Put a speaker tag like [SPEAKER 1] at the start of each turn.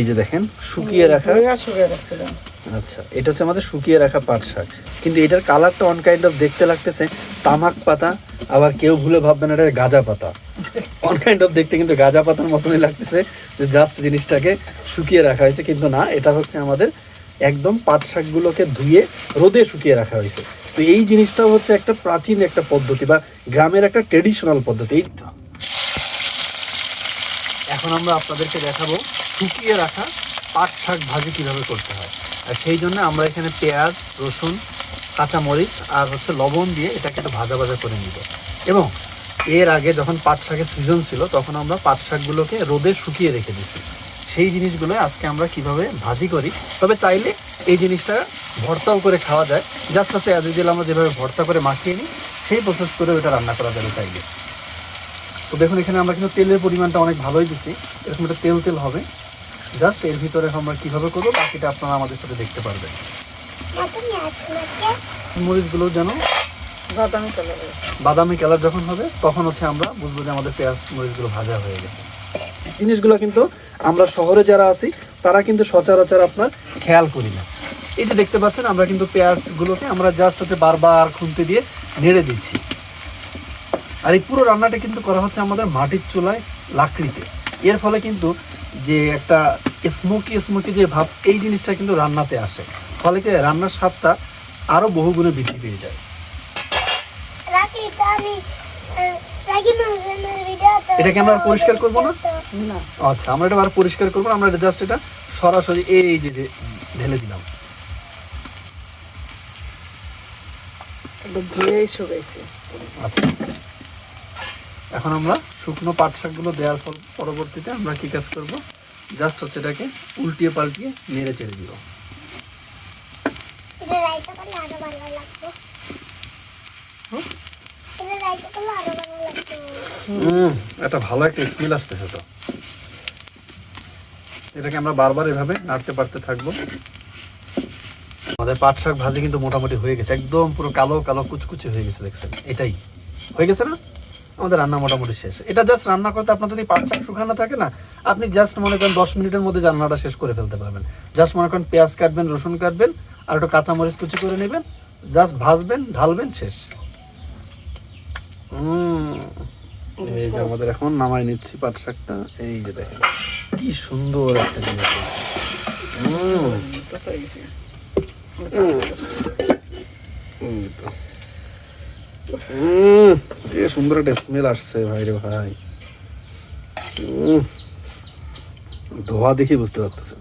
[SPEAKER 1] এই যে দেখেন শুকিয়ে রাখা
[SPEAKER 2] শুকিয়ে রাখছিলাম।
[SPEAKER 1] আচ্ছা এটা হচ্ছে আমাদের শুকিয়ে রাখা পাট শাক। কিন্তু এটার কালারটা অন কাইন্ড অফ দেখতে লাগতেছে তামাক পাতা আবার কেউ ভুলে ভাববেন এটা গাঁজা পাতা। অন কাইন্ড অফ দেখতে কিন্তু গাঁজা পাতার মতনই লাগতেছে যে জাস্ট জিনিসটাকে শুকিয়ে রাখা হয়েছে কিন্তু না এটা হচ্ছে আমাদের একদম পাট শাকগুলোকে ধুয়ে রোদে শুকিয়ে রাখা হয়েছে। তো এই জিনিসটাও হচ্ছে একটা প্রাচীন একটা পদ্ধতি বা গ্রামের একটা ট্রেডিশনাল পদ্ধতি। এখন আমরা আপনাদেরকে দেখাবো শুকিয়ে রাখা পাট শাক ভাজি কীভাবে করতে হয়। আর সেই জন্য আমরা এখানে পেঁয়াজ, রসুন, কাঁচামরিচ আর হচ্ছে লবণ দিয়ে এটাকে একটু ভাজা ভাজা করে নিব। এবং এর আগে যখন পাট শাকের সিজন ছিল, তখন আমরা পাট শাকগুলোকে রোদে শুকিয়ে রেখে দিছি সেই জিনিসগুলো আজকে আমরা কীভাবে ভাজি করি, তবে চাইলে এই জিনিসটা ভর্তাও করে খাওয়া যায়। হচ্ছে এজ ইউজুয়াল আমরা যেভাবে ভর্তা করে মাখিয়ে নিই, সেই প্রসেস করে ওটা রান্না করা যাবে চাইলে। তো দেখুন এখানে আমরা কিন্তু তেলের পরিমাণটা অনেক ভালোই দিছি। এরকম একটা তেল তেল হবে। জাস্ট এর ভিতরে আমরা কীভাবে করব বাকিটা আপনারা আমাদের সাথে দেখতে পারবেন। মরিচগুলো যেন
[SPEAKER 2] বাদামি কালারের
[SPEAKER 1] বাদামি কালার যখন হবে তখন হচ্ছে আমরা বুঝব যে আমাদের পেঁয়াজ মরিচগুলো ভাজা হয়ে গেছে। জিনিসগুলো কিন্তু আমরা শহরে যারা আছি তারা কিন্তু সচরাচর আপনার খেয়াল করি না। এই যে দেখতে পাচ্ছেন আমরা কিন্তু পেঁয়াজগুলোকে আমরা জাস্ট হচ্ছে বারবার খুন্তি দিয়ে নেড়ে দিচ্ছি। আর এই পুরো রান্নাটা কিন্তু করা হচ্ছে আমাদের মাটির চুলায় লাকড়িতে। এর ফলে কিন্তু যে একটা স্মোকি স্মোকি যে ভাব এই জিনিসটা কিন্তু রান্নাতে আসে। ফলে কি রান্নার স্বাদটা আরও বহুগুণে বৃদ্ধি পেয়ে যায়। এটাকে আমরা পরিষ্কার করব না?
[SPEAKER 2] না।
[SPEAKER 1] আচ্ছা আমরা এটা আর পরিষ্কার করব না, আমরা জাস্ট এটা সরাসরি এই যে যে ঢেলে দিলাম। আচ্ছা। এখন আমরা শুকনো পাট শাকগুলো দেওয়ার ফল পরবর্তীতে আমরা কি কাজ করব? জাস্ট হচ্ছে এটাকে উল্টিয়ে পাল্টিয়ে নেড়ে চেড়ে দিব। হুম? এটা ভালো একটা স্মেল আসতেছে তো। এটাকে আমরা বারবার এভাবে নাড়তে পারতে থাকব। আমাদের পাট শাক ভাজি কিন্তু মোটামুটি হয়ে গেছে। একদম পুরো কালো কালো কুচকুচে হয়ে গেছে দেখছেন? এটাই। হয়ে গেছে না? আমাদের রান্না মোটামুটি শেষ। এটা জাস্ট রান্না করতে আপনার যদি পাট শাক শুকানো থাকে না আপনি জাস্ট মনে করেন দশ মিনিটের মধ্যে রান্নাটা শেষ করে ফেলতে পারবেন। জাস্ট মনে করেন পেঁয়াজ কাটবেন রসুন কাটবেন আর একটু কাঁচামরিচ কুচি করে নেবেন জাস্ট ভাজবেন ঢালবেন শেষ। এই যে আমাদের এখন নামাই নিচ্ছি পাট শাকটা এই যে দেখেন। কি সুন্দর একটা জিনিস। উম, সুন্দর একটা স্মেল আসছে ভাই রে ভাই। ধোয়া দেখে বুঝতে পারতেছেন।